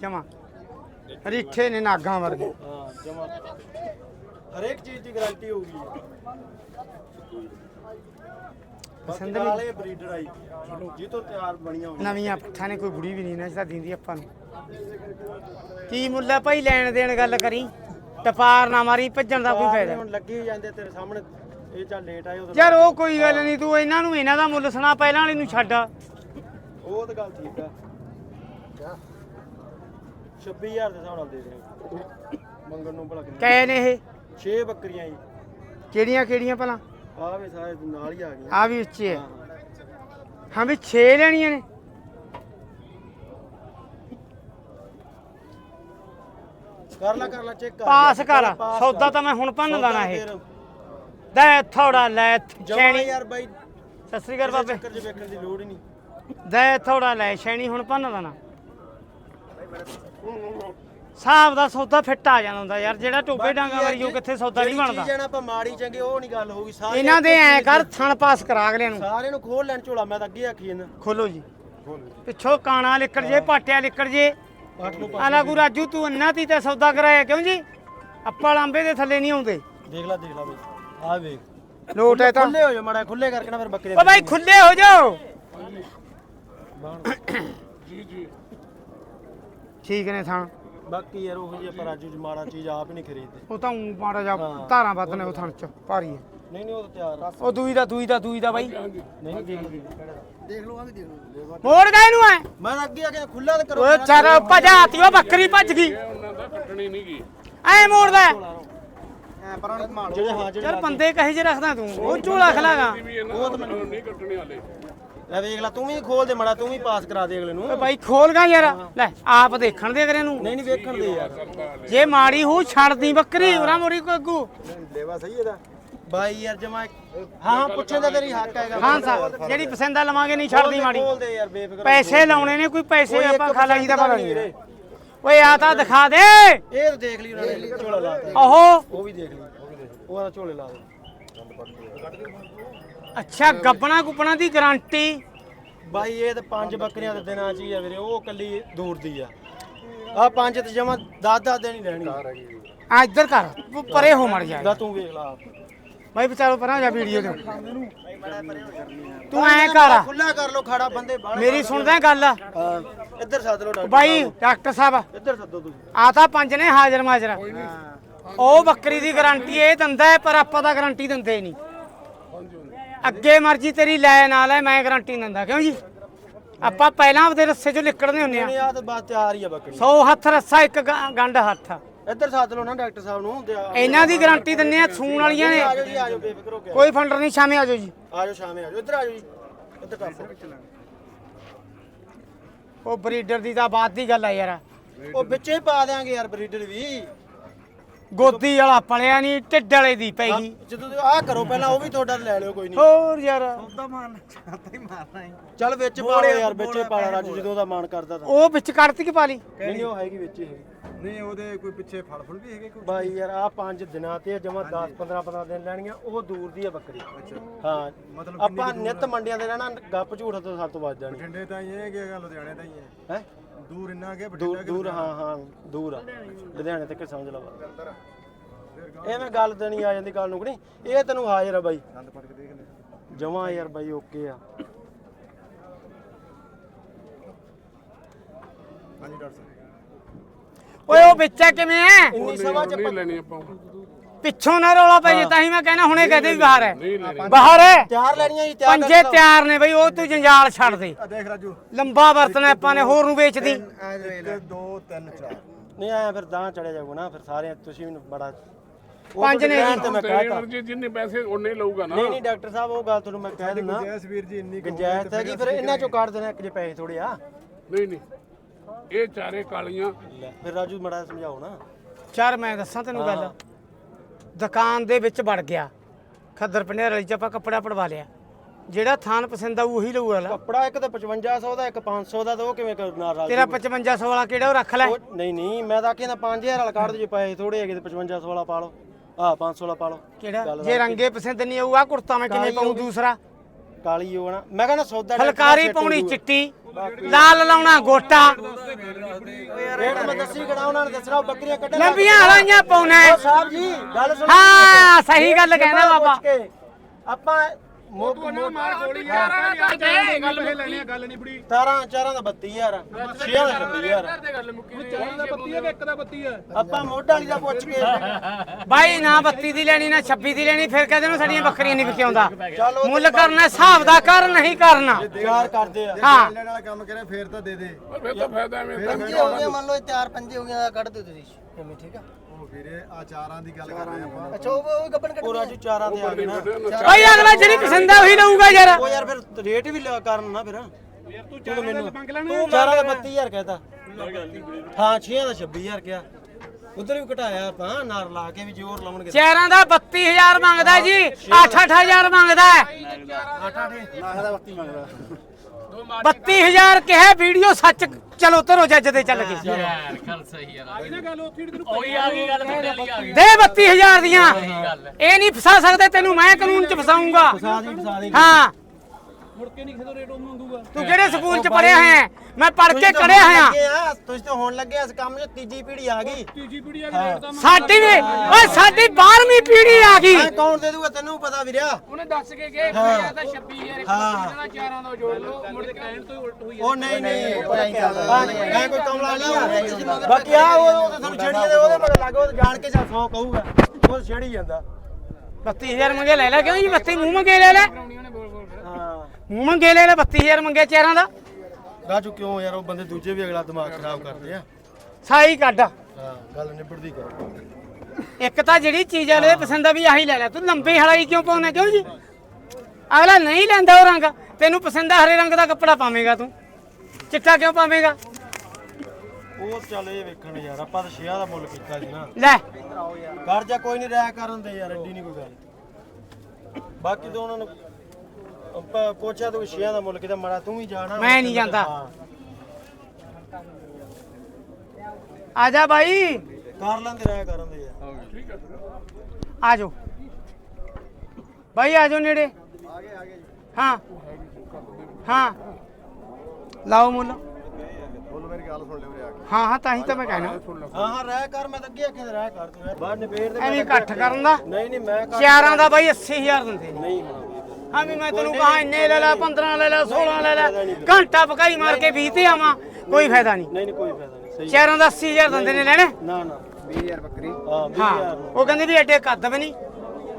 ਜਮਾ। ਰਿੱਠੇ ਨੇ ਨਾਗਾਂ ਵਰਗੇ। ਹਾਂ ਜਮਾ। ਹਰੇਕ ਚੀਜ਼ ਦੀ ਗਾਰੰਟੀ ਹੋਊਗੀ। ਪਸੰਦ ਨਹੀਂ? ਵਾਲੇ ਬਰੀਡਰ ਆਈ। ਜੀ ਤੋਂ ਤਿਆਰ ਬਣੀਆਂ ਹੋਈਆਂ ਨਵੀਆਂ ਪੱਠਾਂ ਨੇ ਕੋਈ ਬੁੜੀ ਵੀ ਨਹੀਂ ਨਾ ਜਿਹਦਾ ਦਿੰਦੀ ਆਪਾਂ ਨੂੰ। ਕੀ ਮੁੱਲ ਭਾਈ ਲੈਣ ਦੇਣ ਗੱਲ ਕਰੀ? ਟਪਾਰ ਨਾ ਮਾਰੀ ਭੱਜਣ ਦਾ ਕੋਈ ਫਾਇਦਾ। ਹੁਣ ਲੱਗੀ ਜਾਂਦੇ ਤੇਰੇ ਸਾਹਮਣੇ। ਇਹ ਚੱਲ ਲੇਟ ਆਏ ਯਾਰ ਉਹ ਕੋਈ ਗੱਲ ਨਹੀਂ ਤੂੰ ਇਹਨਾਂ ਨੂੰ ਇਹਨਾਂ ਦਾ ਮੁੱਲ ਸੁਣਾ ਪਹਿਲਾਂ ਵਾਲੀ ਨੂੰ ਛੱਡ। ਉਹ ਤਾਂ ਗੱਲ ਠੀਕ ਆ। 26000 ਦੇ ਹਿਸਾਬ ਨਾਲ ਦੇ ਦੇ ਮੰਗਣ ਨੂੰ ਭਲਾ ਕਿੰਨੇ? ਕਹੇ ਨੇ ਇਹ? 6 ਬੱਕਰੀਆਂ ਜੀ। ਕਿਹੜੀਆਂ ਕਿਹੜੀਆਂ ਭਲਾ? ਆ ਵੀ ਸਾਰੇ ਨਾਲ ਹੀ ਆ ਗਈਆਂ। ਆ ਵੀ ਉੱਚੇ ਆ। ਹਾਂ। ਹਾਂ। ਵੀ 6 ਲੈਣੀਆਂ ਨੇ। ਕਰ ਲੈ ਕਰ ਲੈ ਚੈੱਕ ਕਰ ਪਾਸ। ਕਰ। ਸੌਦਾ ਤਾਂ ਮੈਂ ਹੁਣ ਭੰਨਦਾ ਨਾ ਇਹ। ਦੇ ਥੋੜਾ ਲੈ ਛੈਣੀ। ਯਾਰ ਬਾਈ। ਸਤਿ ਸ੍ਰੀ ਅਕਾਲ ਬਾਬੇ। ਚੱਕਰ 'ਚ ਵੇਖਣ ਦੀ ਲੋੜ ਹੀ ਨਹੀਂ। ਦੇ ਥੋੜਾ ਲੈ ਛੈਣੀ ਹੁਣ ਭੰਨਦਾ ਨਾ ਸਾਹਬ ਦਾ ਸੌਦਾ ਫਿੱਟ ਆ ਜਾਂਦਾ ਹੁੰਦਾ ਯਾਰ ਜਿਹੜਾ ਟੋਪੇ ਡਾਂਗਾ ਵਾਲੀ ਉਹ ਕਿੱਥੇ ਸੌਦਾ ਨਹੀਂ ਜਿਹੜੀ ਬਣਦਾ? ਚੀਜ਼ ਹੈ ਨਾ ਆਪਾਂ ਮਾੜੀ ਚੰਗੀ ਉਹ ਨਹੀਂ ਗੱਲ ਹੋਊਗੀ ਸਾਰੇ ਇਹਨਾਂ ਦੇ ਐ ਕਰ ਥਣ ਪਾਸ ਕਰਾ ਅਗਲਿਆਂ ਨੂੰ। ਸਾਰਿਆਂ ਨੂੰ ਖੋਲ ਲੈਣ ਝੋਲਾ ਮੈਂ ਤਾਂ ਅੱਗੇ ਆਖੀ ਜਾਂਦਾ। ਖੋਲੋ ਜੀ। ਪਿੱਛੋਂ ਕਾਣਾ ਲਿਕੜ ਜੇ ਪਾਟਿਆ ਲਿਕੜ ਜੇ। ਆਲਾ ਗੁਰੂ ਰਾਜੂ ਤੂੰ ਅੰਨਾ ਤੀ ਤੇ ਸੌਦਾ ਕਰਾਇਆ ਕਿਉਂ ਜੀ? ਆਪਾਂ ਲਾਂਬੇ ਦੇ ਥੱਲੇ ਨਹੀਂ ਆਉਂਦੇ। ਦੇਖ ਲੈ ਦੇਖ ਲੈ ਬਈ। ਆ ਵੇਖ। ਲੋਟ ਹੈ ਤਾਂ। ਖੁੱਲੇ ਹੋ ਜਾ ਮਾੜਾ ਖੁੱਲੇ ਕਰਕੇ ਨਾ ਫਿਰ ਬੱਕਰੇ ਓ ਭਾਈ ਖੁੱਲੇ ਹੋ ਜਾਓ। ਜੀ ਜੀ। ਠੀਕ ਨੇ ਥਾਂ। ਬਾਕੀ ਯਾਰ ਉਹ ਜੀ ਆਪਾਂ ਰਾਜੂ ਜੀ ਮਾੜਾ ਚੀਜ਼ ਆਪ ਹੀ ਨਹੀਂ ਖਰੀਦਦੇ। ਉਹ ਤਾਂ ਊਂ ਮਾੜਾ ਜਾ ਹਾਂ। ਧਾਰਾਂ ਵੱਧ ਨੇ ਉਹ ਥਣ ਚ ਭਾਰੀ ਹੈ। ਨਹੀਂ ਨਹੀਂ ਉਹ ਤਾਂ ਤਿਆਰ ਆ। ਉਹ ਦੂਈ ਦਾ ਦੂਈ ਦਾ ਦੂਈ ਦਾ ਬਾਈ। ਨਹੀਂ ਨਹੀਂ ਦੇਖ ਲਈ ਦੇਖ ਲਓ। ਆ ਵੀ ਦੇਖ ਲਓ। ਮੋੜ ਗਏ ਨੂੰ ਐ। ਮੈਂ ਤਾਂ ਅੱਗੇ ਆ ਕੇ ਖੁੱਲਾ ਤੇ ਕਰੋ। ਓਏ ਚਾਰ ਭਜਾਤੀ ਉਹ ਬੱਕਰੀ ਭੱਜ ਗਈ। ਉਹਨਾਂ ਦਾ ਕੱਟਣੀ ਨਹੀਂ ਗਈ ਐ ਮੋੜਦਾ। ਐ ਪਰਾਂ ਨੂੰ ਮਾਰ ਜਿਹੜੇ ਹਾਂ ਜਿਹੜੇ ਯਾਰ ਬੰਦੇ ਕਹੇ ਜੇ ਰੱਖਦਾ ਤੂੰ। ਉਹ ਝੋਲਾ ਖਲਾਗਾ। ਵੀ ਇਹਨਾਂ ਦਾ ਨਹੀਂ ਕੱਟਣੇ ਵਾਲੇ। ਲੈ ਵੇਖ ਲੈ ਤੂੰ ਵੀ ਖੋਲ ਦੇ ਮਾੜਾ ਤੂੰ ਵੀ ਪਾਸ ਕਰਾ ਦੇ ਅਗਲੇ ਨੂੰ। ਓਏ ਬਾਈ ਖੋਲ ਗਾ ਯਾਰ। ਲੈ ਆਪ ਦੇਖਣ ਦੇ ਅਗਰੇ ਨੂੰ। ਨਹੀਂ ਨਹੀਂ ਵੇਖਣ ਦੇ ਯਾਰ। ਜੇ ਮਾੜੀ ਹੋ ਛੱਡਦੀ ਬੱਕਰੀ ਉਹਨਾਂ ਮੋਰੀ ਕੋ ਅੱਗੂ। ਲੈਵਾ ਸਹੀ ਇਹਦਾ। ਬਾਈ ਯਾਰ ਜਮਾ ਹਾਂ ਪੁੱਛਣ ਦਾ ਤੇਰੀ ਹੱਕ ਹੈਗਾ। ਹਾਂ ਸਾਹਿਬ ਜਿਹੜੀ ਪਸੰਦ ਆ ਲਵਾਂਗੇ ਨਹੀਂ ਛੱਡਦੀ ਮਾੜੀ। ਖੋਲ ਦੇ ਯਾਰ ਬੇਫਿਕਰ ਪੈਸੇ ਲਾਉਣੇ ਨੇ ਕੋਈ ਪੈਸੇ ਆਪਾਂ ਖਾ ਪਸੰਦ ਪਤਾ ਨਹੀਂ। ਓਏ ਆ ਤਾਂ ਦਿਖਾ ਦੇ। ਇਹ ਤਾਂ ਦੇਖ ਲਈ ਉਹਨਾਂ ਨੇ ਝੋਲਾ ਲਾ ਦੇ ਓਹੋ ਉਹ ਵੀ ਦੇਖ ਲਈ ਉਹਦਾ ਝੋਲੇ ਲਾ ਦੇ। ਅੱਛਾ ਗੱਬਣਾ ਗੁੱਪਣਾ ਦੀ ਗਾਰੰਟੀ? ਬਾਈ ਇਹ ਤਾਂ ਪੰਜ ਬੱਕਰੀਆਂ ਦੇ ਦਿਨਾਂ ਚ ਹੀ ਆ ਵੀਰੇ ਉਹ ਕੱਲੀ ਦੂਰ ਦੀ ਆ। ਆ ਪੰਜ ਤੇ ਜਮਾ 10 10 ਦਿਨ ਹੀ ਰਹਿਣੀ ਆ। ਇੱਧਰ ਕਰ ਤੂੰ ਪਰੇ ਹੋ ਮਰ ਜਾ। ਦਾ ਤੂੰ ਵੇਖ ਲਾ। ਬਾਈ ਵਿਚਾਰੋ ਪਰਾਂ ਜਾ ਵੀਡੀਓ ਤੇ ਤੂੰ ਐ ਕਰ। ਖੁੱਲਾ ਕਰ ਲੋ ਖਾੜਾ ਬੰਦੇ ਬਾਹਰ ਮੇਰੀ ਸੁਣਦਾ ਗੱਲ? ਇੱਧਰ ਸੱਦ ਲੋ ਡਾਕਟਰ ਬਾਈ ਡਾਕਟਰ ਸਾਹਿਬ। ਇੱਧਰ ਸੱਦੋ ਤੁਸੀਂ। ਆ ਤਾਂ ਪੰਜ ਨੇ ਹਾਜ਼ਰ ਮਾਜਰ ਉਹ ਬੱਕਰੀ ਦੀ ਗਾਰੰਟੀ ਇਹ ਦਿੰਦਾ ਪਰ ਆਪਾਂ ਤਾਂ ਗਾਰੰਟੀ ਦਿੰਦੇ ਨਹੀਂ। ਅੱਗੇ ਮਰਜ਼ੀ ਤੇਰੀ ਲੈ ਨਾ ਲੈ ਮੈਂ ਗਾਰੰਟੀ ਨਹੀਂ ਦਿੰਦਾ ਕਿਉਂ ਜੀ? ਆਪਾਂ ਪਹਿਲਾਂ ਆਪਦੇ ਰੱਸੇ ਚੋਂ ਲਿਕੜਦੇ ਹੁੰਨੇ ਆ ਨਹੀਂ ਆ ਤਾਂ ਬਾਤ ਤਿਆਰ ਹੀ ਆ ਬੱਕਰੀ। 100 ਹੱਥ ਰੱਸਾ ਇੱਕ ਗ- ਗੰਢ ਹੱਥ। ਇੱਧਰ ਸੱਦ ਲੋ ਨਾ ਡਾਕਟਰ ਸਾਹਿਬ ਨੂੰ ਤੇ ਆ- ਇਹਨਾਂ ਦੀ ਗਾਰੰਟੀ ਦਿੰਨੇ ਆ ਸੂਣ ਵਾਲੀਆਂ ਨੇ। ਆ ਜਾਓ ਜੀ ਆ ਜਾਓ ਬੇਫਿਕਰ ਹੋ ਕੇ ਕੋਈ ਫੰਡਰ ਨਹੀਂ ਸ਼ਾਮੇ ਆ ਜਾਓ ਜੀ। ਆ ਜਾਓ ਸ਼ਾਮੇ ਆ ਜਾਓ। ਇੱਧਰ ਆ ਜਾਓ ਜੀ ਇੱਧਰ ਟੱਪ ਉਹ ਬਰੀਡਰ ਦੀ ਤਾਂ ਬਾਤ ਦੀ ਗੱਲ ਆ ਯਾਰ। ਉਹ ਵਿੱਚੇ ਪਾ ਦਿਆਂਗੇ ਯਾਰ ਬਰੀਡਰ ਵੀ। ਗੋਦੀ ਵਾਲਾ ਪਲਿਆ ਨਹੀਂ ਢਿੱਡ ਵਾਲੇ ਦੀ ਪੈਗੀ ਜਦੋਂ ਆ ਕਰੋ ਪਹਿਲਾਂ ਉਹ ਵੀ ਤੁਹਾਡਾ ਲੈ ਲਿਓ ਕੋਈ ਨਹੀਂ। ਹੋਰ ਯਾਰ। ਚੱਲ ਵਿੱਚ ਪਾ ਲਓ ਯਾਰ ਵਿੱਚੇ ਪਾ ਲਾ ਰਾਜੂ ਜਦੋਂ ਉਹਦਾ ਮਨ ਕਰਦਾ ਤਾਂ। ਉਹ ਵਿੱਚ ਕੱਢਤੀ ਕਿ ਪਾਲੀ ਨਹੀਂ ਨਹੀਂ, ਉਹ ਹੈਗੀ ਵਿੱਚ ਹੀ ਨਹੀਂ ਉਹਦੇ ਕੋਈ ਪਿੱਛੇ ਫਲ ਫੁੱਲ ਵੀ ਹੈਗੇ ਕੋਈ? ਬਾਈ ਯਾਰ ਆ ਪੰਜ ਦਿਨਾਂ ਤੇ ਜਮਾ 10 15 15 ਦਿਨ ਲੈਣੀਆਂ ਉਹ ਦੂਰ ਦੀ ਆ ਬੱਕਰੀ। ਹਾਂ ਮਤਲਬ ਆਪਾਂ ਨਿੱਤ ਮੰਡੀਆਂ ਦੇ ਰਹਿਣਾ ਗੱਪ ਝੂਠ ਤੋਂ ਸੱਤ ਵੱਜ ਜਾਣੀ। ਬਠਿੰਡੇ ਤਾਂ ਹੀ ਹੈ ਕਿ ਲੁਧਿਆਣੇ ਤਾਂ ਹੀ ਹੈ? ਹੈ? ਦੂਰ ਇੰਨਾ ਕਿ ਦੂਰ ਬਠਿੰਡਾ ਦੂਰ ਹਾਂ ਹਾਂ ਦੂਰ ਆ। ਲੁਧਿਆਣੇ ਤੱਕ ਸਮਝ ਲਾ ਐਵੇਂ ਗੱਲ ਤੇ ਨਹੀਂ ਆ ਜਾਂਦੀ ਗੱਲ ਨੂੰ ਕਿ ਨਹੀਂ ਇਹ ਤੈਨੂੰ ਹਾਜ਼ਰ ਆ ਬਾਈ। ਦੰਦ ਪੜ ਕੇ ਦੇਖ ਲੈ। ਜਮਾ ਯਾਰ ਬਾਈ ਓਕੇ ਆ। ਹਾਂਜੀ ਡਾਕਟਰ ਸਾਹਿਬ। ਓਏ ਉਹ ਵਿੱਚਾ ਕਿਵੇਂ? ਐ ਇੰਨੀ ਸਵਾ ਚ ਨਹੀਂ ਲੈਣੀ ਆਪਾਂ ਪਿੱਛੋਂ ਨਾ ਰੌਲਾ ਪੈ ਜੇ ਤਾਂ ਹੀ ਮੈਂ ਕਹਿਣਾ ਹੁਣੇ ਕਹਦੇ ਵੀ ਬਾਹਰ ਹੈ। ਬਾਹਰ ਹੈ। ਤਿਆਰ ਲੈਣੀਆਂ ਜੀ ਤਿਆਰ ਪੰਜੇ ਤਿਆਰ ਨੇ ਬਈ ਉਹ ਤੂੰ ਜੰਜਾਲ ਛੱਡ ਦੇ। ਆ ਦੇਖ ਰਾਜੂ। ਲੰਬਾ ਵਰਤਣਾ ਆਪਾਂ ਨੇ ਹੋਰ ਨੂੰ ਵੇਚਦੀ। 1 2 3 4 ਨਹੀਂ ਆਇਆ ਫਿਰ ਤਾਂ ਚੜਿਆ ਜਾਊਗਾ ਨਾ ਫਿਰ ਸਾਰੇ ਤੁਸੀਂ ਵੀ ਬੜਾ ਪੰਜ ਨੇ ਜੀ। ਤੇ ਮੈਂ ਕਹਤਾ। ਜਿੰਨੇ ਪੈਸੇ ਉਹਨੇ ਲਊਗਾ ਨਾ। ਨਹੀਂ ਨਹੀਂ ਡਾਕਟਰ ਸਾਹਿਬ ਉਹ ਗੱਲ ਤੁਹਾਨੂੰ ਮੈਂ ਕਹਿ ਦਿੰਦਾ। ਜੈਸ ਵੀਰ ਜੀ ਇੰਨੀ ਕੁ ਗੁੰਜਾਇਸ਼ ਹੈਗੀ ਫਿਰ ਇਹਨਾਂ ਚੋਂ ਕੱਢ ਦੇਣਾ ਇੱਕ ਜੇ ਪੈਸੇ ਥੋੜੇ ਆ। ਨਹੀਂ ਨਹੀਂ। ਇਹ ਚਾਰੇ ਕਾਲੀਆਂ। ਫਿਰ ਰਾਜੂ ਮੜਾ ਸਮਝਾਓ ਨਾ। ਚਾਰ ਮੈਂ ਦੱਸਾਂ ਤੈਨੂੰ ਗੱਲ। ਦੁਕਾਨ ਦੇ ਵਿੱਚ ਵੜ ਗਿਆ। ਖੱਦਰ ਪੰਨਿਆਰ ਵਾਲੀ ਚ ਆਪਾਂ ਕੱਪੜਾ ਪੜਵਾ ਲਿਆ। ਜਿਹੜਾ ਥਾਨ ਪਸੰਦ ਆਊ ਉਹੀ ਲਊ ਵਾਲਾ ਕੱਪੜਾ ਇੱਕ ਤਾਂ 5500 ਦਾ ਇੱਕ 500 ਦਾ ਤਾਂ ਉਹ ਕਿਵੇਂ ਕਰਨਾ ਰਾਜੂ? ਤੇਰਾ 5500 ਵਾਲਾ ਕਿਹੜਾ ਉਹ ਰੱਖ ਲੈ। ਉਹ ਨਹੀਂ ਨਹੀਂ ਮੈਂ ਤਾਂ ਕਹਿੰਦਾ 5000 ਵਾਲਾ ਦਿਓ ਜੇ ਪੈਸੇ ਥੋੜੇ ਹੈਗੇ ਤੇ 5500 ਵਾਲਾ ਪਾ ਲਓ। ਆ 500 ਵਾਲਾ ਪਾ ਲਓ। ਕਿਹੜਾ? ਜੇ ਰੰਗੇ ਪਸੰਦ ਨਹੀਂ ਆਊ ਆ ਕੁੜਤਾ ਮੈਂ ਕਿਵੇਂ ਪਾਉਂ ਦੂਸਰਾ? ਕਾਲੀ ਨਾ। ਮੈਂ ਕਹਿੰਦਾ ਸੌਦਾ ਡਾਕਟਰ ਫਲਕਾਰੀ ਪਾਉਣੀ ਚਿੱਟੀ। ਲਾਲ ਲਾਉਣਾ ਗੋਟਾ। ਰੇਟ ਮੈਂ ਦੱਸੀ ਕਿਹੜਾ ਉਹਨਾਂ ਨੇ ਦੱਸਣਾ ਉਹ ਬੱਕਰੀਆਂ ਕੱਢਣ ਲੱਗ ਲੰਬੀਆਂ ਹਲਾਈਆਂ ਪਾਉਣਾ ਉਹ ਸਾਹਿਬ ਜੀ ਗੱਲ ਸੁਣੋ। ਹਾਂ ਸਹੀ ਗੱਲ ਕਹਿੰਦਾ ਬਾਬਾ। ਆਪਾਂ ਮੁੱਕ ਮਾਰ ਗੋਲੀ ਯਾਰ। ਗੱਲ ਫੇ ਲੈਣੀ ਗੱਲ ਨਹੀਂ ਬੜੀ। 17 ਚਾਰਾਂ ਦਾ 32000 ਛੇਆਂ ਦਾ 26000 ਤੇ ਗੱਲ ਮੁੱਕੀ ਚਾਰ ਦਾ ਬੱਤੀ ਹੈ ਕਿ ਇੱਕ ਦਾ ਬੱਤੀ ਹੈ? ਆਪਾਂ ਮੋਢਾ ਵਾਲੀ ਦਾ ਪੁੱਛ ਕੇ ਬਾਈ ਨਾ 32 ਦੀ ਲੈਣੀ ਨਾ 26 ਦੀ ਲੈਣੀ ਫਿਰ ਕਹਿੰਦੇ ਨੂੰ ਸਾਡੀਆਂ ਬੱਕਰੀਆਂ ਨਹੀਂ ਵਿਕਿਆਉਂਦਾ। ਮੁੱਲ ਕਰਨਾ ਹਿਸਾਬ ਦਾ ਕਰ ਨਹੀਂ ਕਰਨਾ। ਤਿਆਰ ਕਰਦੇ ਆ। ਹਾਂ। ਲੈਣ ਵਾਲਾ ਕੰਮ ਕਰੇ ਫੇਰ ਤਾਂ ਦੇ ਦੇ। ਫਿਰ ਤਾਂ ਫਾਇਦਾ ਐਵੇਂ ਤਾਂ ਪੰਜੇ ਹੋ ਗਏ ਮੰਨ ਲਓ ਇਹ ਚਾਰ ਪੰਜੇ ਹੋ ਗਏ ਕੱਢ ਦਿਓ ਤੁਸੀਂ। ਐਵੇਂ ਠੀਕ ਆ? ਵੀਰੇ ਆ ਚਾਰਾਂ ਦੀ ਗੱਲ ਕਰ ਰਹੇ ਆਪਾਂ। ਅੱਛਾ ਉਹ ਉਹ ਗੱਬਨ ਕੱਢ ਉਹ ਰਾਜੂ ਚਾਰਾਂ ਤੇ ਆ ਗਏ ਨਾ। ਬਾਈ ਅਗਲਾ ਜਿਹੜੀ ਪਸੰਦ ਆ ਉਹੀ ਲਊਗਾ ਯਾਰ। ਉਹ ਯਾਰ ਫਿਰ ਰੇਟ ਵੀ ਕਰਨ ਨਾ ਫਿਰ। ਤੂੰ ਮੈਨੂੰ ਤੂੰ ਚਾਰਾਂ ਦਾ 32000 ਕਹਿਤਾ। ਹਾਂ ਛੇਆਂ ਦਾ 26000 ਕਿਹਾ। ਉਧਰ ਵੀ ਘਟਾਇਆ ਆਪਾਂ ਨਾਰ ਲਾ ਕੇ ਵੀ ਜ਼ੋਰ ਲਾਉਣਗੇ। ਚਾਰਾਂ ਦਾ 32000 ਮੰਗਦਾ ਜੀ 8-8000 ਮੰਗਦਾ ਹੈ। 32000 ਕਿਹਾ ਵੀਡੀਓ ਸੱਚ ਚਲੋ ਤਰੋ ਜੱਜ ਦੇ ਚੱਲ ਗਏ ਦੇ 32000 ਦੀਆਂ। ਇਹ ਨਹੀਂ ਫਸਾ ਸਕਦੇ ਤੈਨੂੰ ਮੈਂ ਕਾਨੂੰਨ ਚ ਫਸਾਉਂਗਾ। ਫਸਾ ਦੀ ਫਸਾ ਦੀ। ਹਾਂ। ਤੂੰ ਕਿਹੜੇ ਸਕੂਲ ਚ ਪੜਿਆ ਹੈ? ਮੈਂ ਪੜ ਕੇ ਕੜਿਆ ਹੋਇਆ। ਤੁਸੀਂ ਤਾਂ ਹੋਣ ਲੱਗੇ ਇਸ ਕੰਮ 'ਚ ਤੀਜੀ ਪੀੜ੍ਹੀ ਆ ਗਈ। ਤੀਜੀ ਪੀੜੀ ਆ ਗਈ ਸਾਡੀ ਵੀ ਓਏ ਸਾਡੀ 12ਵੀਂ ਪੀੜ੍ਹੀ ਆ ਗਈ। ਐ ਕੌਣ ਦੇ ਦੂਗਾ ਤੈਨੂੰ ਪਤਾ ਵੀਰਿਆ। ਉਹਨੇ ਦੱਸ ਕੇ ਗਏ ਕਿ ਤਾਂ 26000 ਹਾਂ। ਚਾਰਾਂ ਦਾ ਜੋੜ ਲਓ ਮੁੜ ਕੇ ਕਹਿਣ ਤੋਂ ਹੀ ਉਲਟ ਹੋਈ ਉਹ ਨਹੀਂ ਨਹੀਂ ਐ ਕੋਈ ਕਮਲਾ ਨਹੀਂ ਆ ਬਾਕੀ ਆ ਉਹ ਉਹ ਤਾਂ ਤੁਹਾਨੂੰ ਛੇੜੀ ਦੇ ਉਹਦੇ ਮਗਰ ਲੱਗ ਉਹ ਜਾਣ ਕੇ ਜਾਂ 100 ਕਹੂਗਾ। ਉਹ ਛੇੜੀ ਜਾਂਦਾ। 32000 ਮੰਗੇ ਲੈ ਲੈ ਕਿਉਂ ਜੀ? 32 ਮੂੰਹ ਮੰਗੇ ਲੈ ਲੈ। ਹਾਂ ਮੰਗੇ ਲੈ ਲੈ 32000 ਮੰਗੇ ਚਾਰਾਂ ਦਾ। ਰਾਜੂ ਕਿਉਂ ਯਾਰ ਉਹ ਬੰਦੇ ਦੂਜੇ ਵੀ ਅਗਲਾ ਦਿਮਾਗ ਖਰਾਬ ਕਰਦੇ ਆ। ਸਾਈ ਕੱਢ। ਹਾਂ ਗੱਲ ਨਿਬੜਦੀ ਕਰੋ। ਇੱਕ ਤਾਂ ਜਿਹੜੀ ਚੀਜ਼ ਵਾਲੇ ਪਸੰਦ ਆ ਵੀ ਆਹੀ ਲੈ ਲੈ। ਤੂੰ ਲੰਬੀ ਹਲਾਈ ਕਿਉਂ ਪਾਉਣਾ ਕਿਉਂ ਜੀ? ਅਗਲਾ ਨਹੀਂ ਲੈਂਦਾ ਉਹ ਰੰਗ। ਤੈਨੂੰ ਪਸੰਦ ਆ ਹਰੇ ਰੰਗ ਦਾ ਕੱਪੜਾ ਪਾਵੇਂਗਾ ਤੂੰ। ਚਿੱਟਾ ਕਿਉਂ ਪਾਵੇਂਗਾ? ਉਹ ਚੱਲ ਇਹ ਵੇਖਣ ਯਾਰ ਆਪਾਂ ਤਾਂ ਛਿਆ ਦਾ ਮੁੱਲ ਕੀਤਾ ਸੀ ਨਾ। ਲੈ। ਕਰ ਜਾ ਕੋਈ ਨਹੀਂ ਰਹਿ ਕਰਨ ਦੇ ਯਾਰ ਐਡੀ ਨਹੀਂ ਕੋਈ ਗੱਲ। ਬਾਕੀ ਤਾਂ ਉਹਨਾਂ ਨੂੰ ਆਪਾਂ ਪੁੱਛਿਆ ਤੂੰ ਛਿਆ ਦਾ ਮੁੱਲ ਕਿਤੇ ਮਾੜਾ ਤੂੰ ਵੀ ਜਾਣਾ ਮੈਂ ਨਹੀਂ ਜਾਂਦਾ। ਹਾਂ। ਆ ਜਾ ਬਾਈ। ਕਰ ਲੈਂਦੇ ਰਹਿ ਕਰਨ ਦੇ ਯਾਰ ਆ ਜਾਓ। ਬਾਈ ਆ ਜਾਓ ਨੇੜੇ। ਹਾਂ। ਹਾਂ। ਲਾਓ ਮੁੱਲ। ਬੋਲੋ ਮੇਰੀ ਗੱਲ ਸੁਣ ਲਿਓ ਵੀਰੇ ਆ ਕੇ ਹਾਂ ਹਾਂ ਤਾਂ ਹੀ ਤਾਂ ਮੈਂ ਕਹਿਣਾ। ਹਾਂ ਹਾਂ ਰਹਿ ਕਰ ਮੈਂ ਤਾਂ ਅੱਗੇ ਆਖਿਆ ਰਹਿ ਕਰ ਤੂੰ ਯਾਰ। ਬਾਹਰ ਨਿਬੇੜ ਦੇ ਐਵੇਂ ਇਕੱਠ ਕਰਨ ਦਾ? ਨਹੀਂ ਨਹੀਂ ਮੈਂ ਕਰ ਚਾਰਾਂ ਦਾ ਬਾਈ 80000 ਦਿੰਦੇ ਨੇ। ਨਹੀਂ ਹੋਣਾ ਹਾਂ ਵੀ ਮੈਂ ਤੈਨੂੰ ਕਹਾ ਇੰਨੇ ਲੈ ਲੈ 15 ਲੈ ਲੈ 16 ਲੈ ਲੈ ਘੰਟਾ ਪਕਾਈ ਮਾਰ ਕੇ 20 ਤੇ ਆਵਾਂ ਕੋਈ ਫਾਇਦਾ ਨਹੀਂ। ਨਹੀਂ ਨਹੀਂ ਕੋਈ ਫਾਇਦਾ ਨਹੀਂ ਸਹੀ। ਚਾਰਾਂ ਦਾ 80000 ਦਿੰਦੇ ਨੇ ਲੈਣੇ? ਨਾ ਨਾ। 20000 ਬੱਕਰੀ। ਹਾਂ 20000 ਹਾਂ ਉਹ ਕਹਿੰਦੇ ਵੀ ਐਡੇ ਕੱਦ ਵੀ ਨਹੀਂ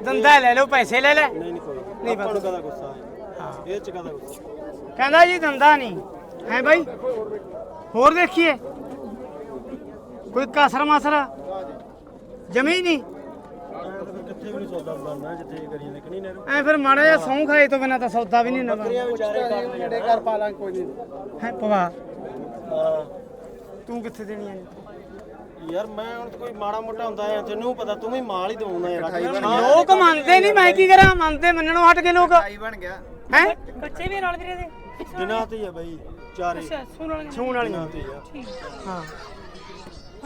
ਦੰਦਾ ਲੈ ਲਓ ਪੈਸੇ ਲੈ ਲੈ। ਨਹੀਂ ਨਹੀਂ ਕੋਈ ਨਹੀਂ ਆਪਾਂ ਨੂੰ ਕਦਾ ਗੁੱਸਾ ਹੈ? ਇਹ ਚ ਕਦਾ ਗੁੱਸਾ? ਕਹਿੰਦਾ ਜੀ ਦੰਦਾ ਨਹੀਂ। ਹੈ ਬਾਈ? ਹੋਰ ਦੇਖੀਏ। ਕੋਈ ਕਸਰ ਮਸਰ ਜਮੀ ਨਹੀਂ? ਕਿੱਥੇ ਵੀ ਨਹੀਂ ਸੌਦਾ ਬਣਨਾ ਜਿੱਥੇ ਇਹ ਕਰੀ ਜਾਂਦੇ ਕਿ ਨਹੀਂ ਨਹਿਰੂ? ਐ ਫਿਰ ਮਾੜਾ ਜਿਹਾ ਸੌਂ ਖਾਏ ਤੋਂ ਬਿਨਾ ਤਾਂ ਸੌਦਾ ਵੀ ਨਹੀਂ ਨਵਾਂ ਬੱਕਰੀਆਂ ਵਿਚਾਰੇ ਕਰ ਲੈਣੇ ਘਰ ਪਾ ਲਾਂ ਕੋਈ ਨਹੀਂ ਹੈ ਪਵਾ ਹਾਂ। ਤੂੰ ਕਿੱਥੇ ਦੇਣੀਆਂ ਨੇ ਯਾਰ ਮੈਂ ਹੁਣ ਕੋਈ ਮਾੜਾ ਮੋਟਾ ਹੁੰਦਾ ਹੈ ਤੈਨੂੰ ਪਤਾ ਤੂੰ ਵੀ ਮਾਲ ਹੀ ਦਵਾਉਣਾ ਯਾਰ ਲੋਕ ਮੰਨਦੇ ਨਹੀਂ ਮੈਂ ਕੀ ਕਰਾਂ ਮੰਨਦੇ ਮੰਨਣੋਂ ਹਟ ਕੇ ਲੋਕ। ਆਈ ਬਣ ਗਿਆ। ਹੈ? ਬੱਚੇ ਵੀ ਨਾਲ ਵੀਰੇ ਦੇ। ਦਿਨਾਂ ਤੇ ਹੀ ਆ ਬਈ ਚਾਰੇ। ਅੱਛਾ ਸੁਣ ਵਾਲੀਆਂ। ਛੂਣ ਵਾਲੀਆਂ। ਤੇ ਹੀ ਆ। ਹਾਂ।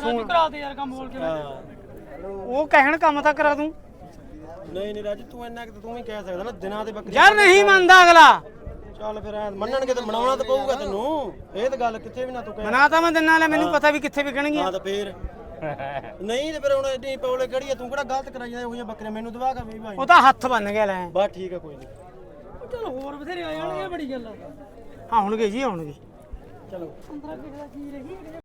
ਰਾਜੂ ਕਰਾ ਦੇ ਯਾਰ ਕੰਮ ਬੋਲ ਕੇ। ਹਾਂ। ਉਹ ਕਹਿਣ ਕੰਮ ਤਾਂ ਕਰਾ ਦੂੰ। ਨਹੀਂ ਨਹੀਂ ਰਾਜ ਤੂੰ ਇੰਨਾ ਕਿ ਤੂੰ ਵੀ ਕਹਿ ਸਕਦਾ ਨਾ ਦਿਨਾਂ ਤੇ ਬੱਕਰੀ ਯਾਰ ਨਹੀਂ ਮੰਨਦਾ ਅਗਲਾ। ਚੱਲ ਫਿਰ ਐਂ ਮੰਨਣਗੇ ਤੇ ਮਨਾਉਣਾ ਤਾਂ ਪਊਗਾ ਤੈਨੂੰ। ਇਹ ਤਾਂ ਗੱਲ ਕਿੱਥੇ ਵੀ ਨਾ ਤੂੰ ਕਹਿ ਮਨਾ ਤਾਂ ਮੈਂ ਦਿਨਾਂ ਲੈ ਮੈਨੂੰ ਪਤਾ ਵੀ ਕਿੱਥੇ ਵਿਕਣਗੀਆਂ। ਹਾਂ ਤਾਂ ਫੇਰ। ਨਹੀਂ ਤੇ ਫਿਰ ਹੁਣ ਐਡੀ ਪੌਲੇ ਕਿਹੜੀ ਆ ਤੂੰ ਕਿਹੜਾ ਗਲਤ ਕਰਾਈ ਜਾਂਦਾ ਜਿਹੀਆਂ ਬੱਕਰੀਆਂ ਮੈਨੂੰ ਦਵਾ ਕੇ ਵੀ ਭਾਈ ਉਹ ਤਾਂ ਹੱਥ ਬੰਨ ਗਿਆ ਲੈ। ਬਸ ਠੀਕ ਆ ਕੋਈ ਨਹੀਂ। ਚਲ ਹੋਰ ਬਥੇਰੇ ਆ ਜਾਣਗੇ ਬੜੀ ਗੱਲ ਆ। ਆਉਣਗੇ ਜੀ ਆਉਣਗੇ ਚਲੋ। 15 ਕਿਲੋ ਦਾ ਕੀ ਰਹੀ